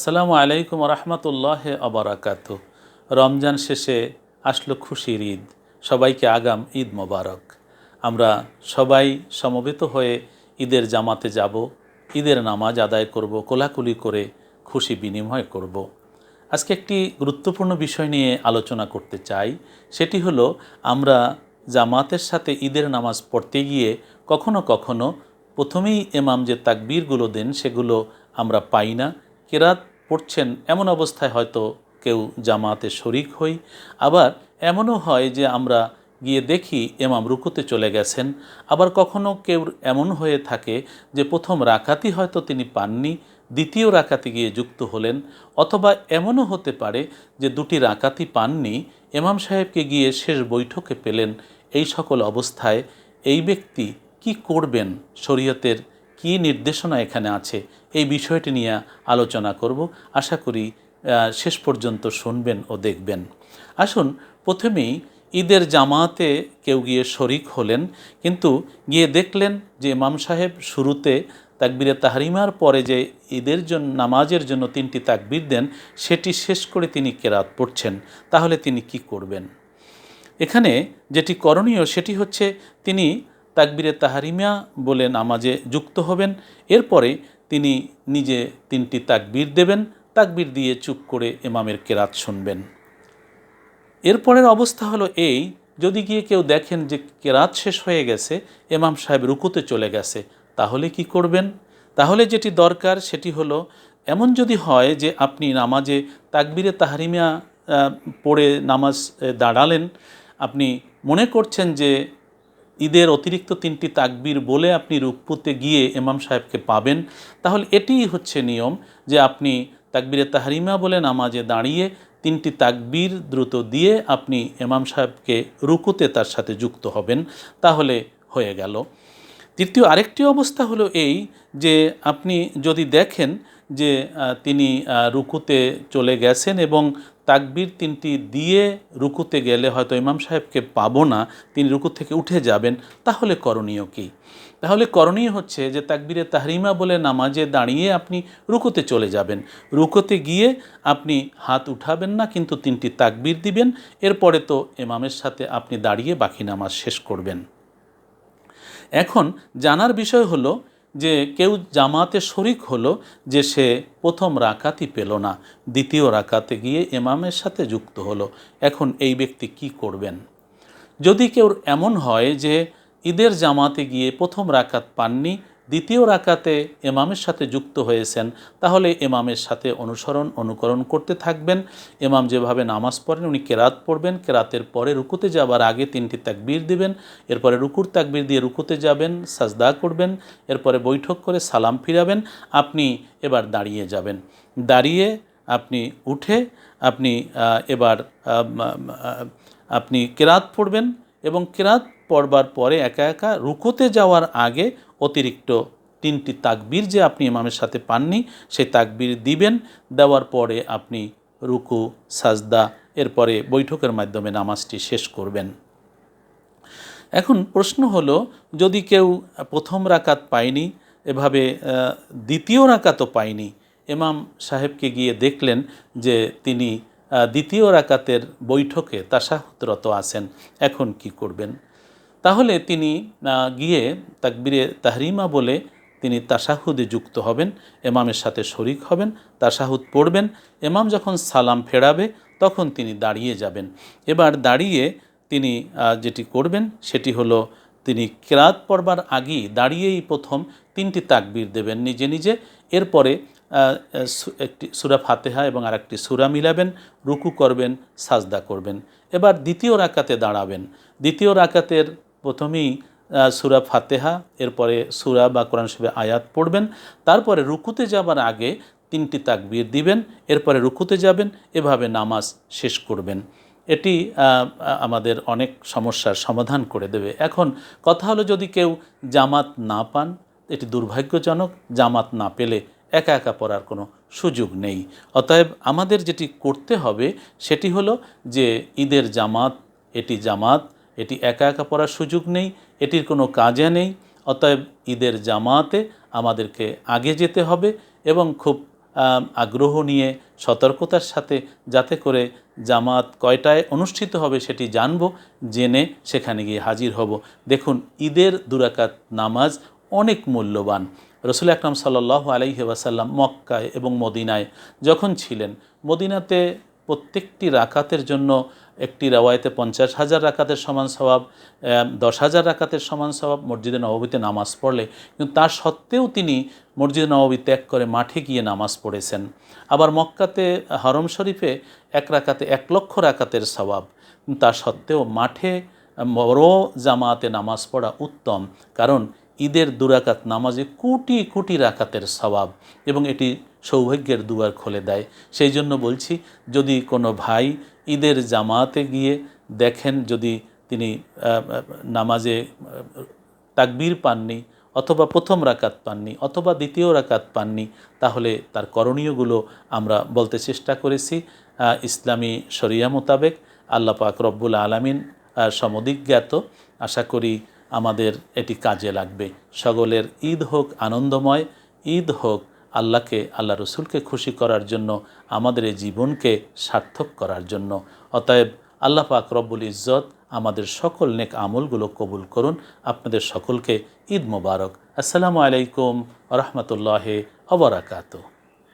আসসালামু আলাইকুম রহমতুল্লাহ আবরাকাত রমজান শেষে আসলো খুশির ঈদ। সবাইকে আগাম ঈদ মোবারক। আমরা সবাই সমবেত হয়ে ঈদের জামাতে যাব, ঈদের নামাজ আদায় করব, কোলাকুলি করে খুশি বিনিময় করব। আজকে একটি গুরুত্বপূর্ণ বিষয় নিয়ে আলোচনা করতে চাই। সেটি হলো, আমরা জামাতের সাথে ঈদের নামাজ পড়তে গিয়ে কখনো কখনো প্রথমেই এমাম যে তাকবীরগুলো দেন সেগুলো আমরা পাই না। কেরাত পড়ছেন, এমন অবস্থায় হয়তো কেউ জামাতে শরিক হই। আবার এমনও হয় যে আমরা গিয়ে দেখি এমাম রুকুতে চলে গেছেন। আবার কখনো কেউ এমন হয়ে থাকে যে প্রথম রাকাতি হয়তো তিনি পাননি, দ্বিতীয় রাকাতি গিয়ে যুক্ত হলেন। অথবা এমনও হতে পারে যে দুটি রাকাতি পাননি এমাম সাহেবকে গিয়ে শেষ বৈঠকে পেলেন। এই সকল অবস্থায় এই ব্যক্তি কি করবেন শরীয়তের কি নির্দেশনা এখানে আছে? এই বিষয়টি নিয়ে আলোচনা করব। আশা করি শেষ পর্যন্ত শুনবেন ও দেখবেন। আসুন, প্রথমেই ঈদের জামাতে কেউ গিয়ে শরিক হলেন, কিন্তু গিয়ে দেখলেন যে ইমাম সাহেব শুরুতে তাকবিরে তাহারিমার পরে যে ঈদের জন্য নামাজের জন্য তিনটি তাকবির দেন, সেটি শেষ করে তিনি কেরাত পড়ছেন। তাহলে তিনি কি করবেন? এখানে যেটি করণীয় সেটি হচ্ছে, তিনি তাকবিরে তাহারিমিয়া বলে নামাজে যুক্ত হবেন। এরপরে তিনি নিজে তিনটি তাকবির দেবেন। তাকবির দিয়ে চুপ করে এমামের কেরাত শুনবেন। এরপরের অবস্থা হলো এই, যদি গিয়ে কেউ দেখেন যে কেরাত শেষ হয়ে গেছে এমাম সাহেব রুকুতে চলে গেছে, তাহলে কি করবেন? তাহলে যেটি দরকার সেটি হলো, এমন যদি হয় যে আপনি নামাজে তাকবিরে তাহারিমিয়া পড়ে নামাজ দাঁড়ালেন, আপনি মনে করছেন যে ঈদের অতিরিক্ত তিনটি তাকবীর বলে আপনি রুকপুতে গিয়ে এমাম সাহেবকে পাবেন। তাহলে এটিই হচ্ছে নিয়ম যে আপনি তাকবীরে তাহারিমা বলে নামাজে দাঁড়িয়ে তিনটি তাকবীর দ্রুত দিয়ে আপনি এমাম সাহেবকে রুকুতে তার সাথে যুক্ত হবেন। তাহলে হয়ে গেল। তৃতীয় আরেকটি অবস্থা হলো এই যে আপনি যদি দেখেন যে তিনি রুকুতে চলে গেছেন এবং তাকবীর তিনটি দিয়ে রুকুতে গেলে হয়তো ইমাম সাহেবকে পাবো না, তিনি রুকু থেকে উঠে যাবেন, তাহলে করণীয় কী? তাহলে করণীয় হচ্ছে যে, তাকবীরে তাহরিমা বলে নামাজে দাঁড়িয়ে আপনি রুকুতে চলে যাবেন। রুকুতে গিয়ে আপনি হাত উঠাবেন না, কিন্তু তিনটি তাকবীর দিবেন, এরপরে তো ইমামের সাথে আপনি দাঁড়িয়ে বাকি নামাজ শেষ করবেন। এখন জানার বিষয় হলো যে কেউ জামাতে শরিক হলো যে সে প্রথম রাকাতই পেল না, দ্বিতীয় রাকাতে গিয়ে এমামের সাথে যুক্ত হলো। এখন এই ব্যক্তি কি করবেন? যদি কেউ এমন হয় যে ঈদের জামাতে গিয়ে প্রথম রাকাত পাননি দ্বিতীয় রাকাতে এমামের সাথে যুক্ত হয়েছেন, তাহলে এমামের সাথে অনুসরণ, অনুকরণ করতে থাকবেন। এমাম যেভাবে নামাজ পড়েন, উনি কেরাত পড়বেন। কেরাতের পরে রুকুতে যাবার আগে তিনটি তাকবীর দিবেন। এরপরে রুকুর তাকবীর দিয়ে রুকুতে যাবেন, সাজদা করবেন। এরপরে বৈঠক করে সালাম ফিরাবেন। আপনি এবার দাঁড়িয়ে যাবেন। দাঁড়িয়ে আপনি উঠে আপনি এবার আপনি কেরাত পড়বেন এবং কেরাত পড়বার পরে একা একা রুকোতে যাওয়ার আগে অতিরিক্ত তিনটি তাকবীর যে আপনি ইমামের সাথে পাননি, সেই তাকবীর দিবেন। দেওয়ার পরে আপনি রুকু, সাজদা, এরপরে বৈঠকের মাধ্যমে নামাজটি শেষ করবেন। এখন প্রশ্ন হলো, যদি কেউ প্রথম রাকাত পায়নি, এভাবে দ্বিতীয় রাকাতও পায়নি, ইমাম সাহেবকে গিয়ে দেখলেন যে তিনি দ্বিতীয় রাকাতের বৈঠকে তাসাহুতরত আছেন, এখন কি করবেন? তাহলে তিনি গিয়ে তাকবিরে তাহরিমা বলে তিনি তাসাহুদে যুক্ত হবেন, এমামের সাথে শরিক হবেন তাসাহুদ পড়বেন, এমাম যখন সালাম ফেরাবে, তখন তিনি দাঁড়িয়ে যাবেন। এবার দাঁড়িয়ে তিনি যেটি করবেন, সেটি হলো তিনি কেরাত পড়বার আগেই দাঁড়িয়েই প্রথম তিনটি তাকবির দেবেন নিজে নিজে। এরপরে একটি সুরা ফাতেহা এবং আরেকটি সুরা মিলাবেন, রুকু করবেন, সাজদা করবেন। এবার দ্বিতীয় রাকাতে দাঁড়াবেন। দ্বিতীয় রাকাতের প্রথমেই সুরা ফাতেহা, এরপরে সুরা বা কোরআন শরীফের আয়াত পড়বেন, তারপরে রুকুতে যাবার আগে তিনটি তাকবির দিবেন, এরপরে রুকুতে যাবেন, এভাবে নামাজ শেষ করবেন। এটি আমাদের অনেক সমস্যার সমাধান করে দেবে। এখন কথা হলো যদি কেউ জামাত না পান, এটি দুর্ভাগ্যজনক, জামাত না পেলে একা একা পড়ার কোনো সুযোগ নেই। অতএব আমাদের যেটি করতে হবে, সেটি হলো যে ঈদের জামাত, এটি জামাত এটি একা একা পড়ার সুযোগ নেই, এটির কোনো কাজে নেই, অতএব ঈদের জামাতে আমাদেরকে আগে যেতে হবে এবং খুব আগ্রহ নিয়ে সতর্কতার সাথে যাতে করে জামাত কয়টায় অনুষ্ঠিত হবে সেটি জানব, জেনে সেখানে গিয়ে হাজির হব। দেখুন, ঈদের দুরাকাত নামাজ অনেক মূল্যবান। রসুল আকরাম সাল্লাহ আলাইহি ওয়াসাল্লাম মক্কায় এবং মদিনায় যখন ছিলেন, মদিনাতে প্রত্যেকটি রাকাতের জন্য একটি রাওয়ায়তে পঞ্চাশ হাজার রাকাতের সমান স্বভাব দশ হাজার রাকাতের সমান স্বভাব মসজিদে নববীতে নামাজ পড়লে। কিন্তু তার সত্ত্বেও তিনি মসজিদে নববী ত্যাগ করে মাঠে গিয়ে নামাজ পড়েছেন। আবার মক্কাতে হরম শরীফে এক রাকাতে এক লক্ষ রাকাতের স্বভাব তা সত্ত্বেও মাঠে বড় জামাতে নামাজ পড়া উত্তম। কারণ ঈদের দুরাকাত নামাজে কোটি কোটি রাকাতের স্বভাব এবং এটি সৌভাগ্যের দুয়ার খুলে দেয়। সেই জন্য বলছি, যদি কোনো ভাই ঈদের জামাতে গিয়ে দেখেন যদি তিনি নামাজে তাকবীর পাননি অথবা প্রথম রাকাত পাননি অথবা দ্বিতীয় রাকাত পাননি, তাহলে তার করণীয়গুলো আমরা বলতে চেষ্টা করেছি। ইসলামী শরিয়া মোতাবেক আল্লাহ পাক রব্বুল আলমিন সমদিজ্ঞাত আশা করি আমাদের এটি কাজে লাগবে। সকলের ঈদ হোক আনন্দময়, ঈদ হোক আল্লাহকে, আল্লাহ রসুলকে খুশি করার জন্য, আমাদের এই জীবনকে সার্থক করার জন্য। অতএব আল্লাহ পাক রব্বুল ইজ্জত আমাদের সকল নেক আমলগুলো কবুল করুন। আপনাদের সকলকে ঈদ মোবারক। আসসালামু আলাইকুম রহমতুল্লাহ অবরাকাতু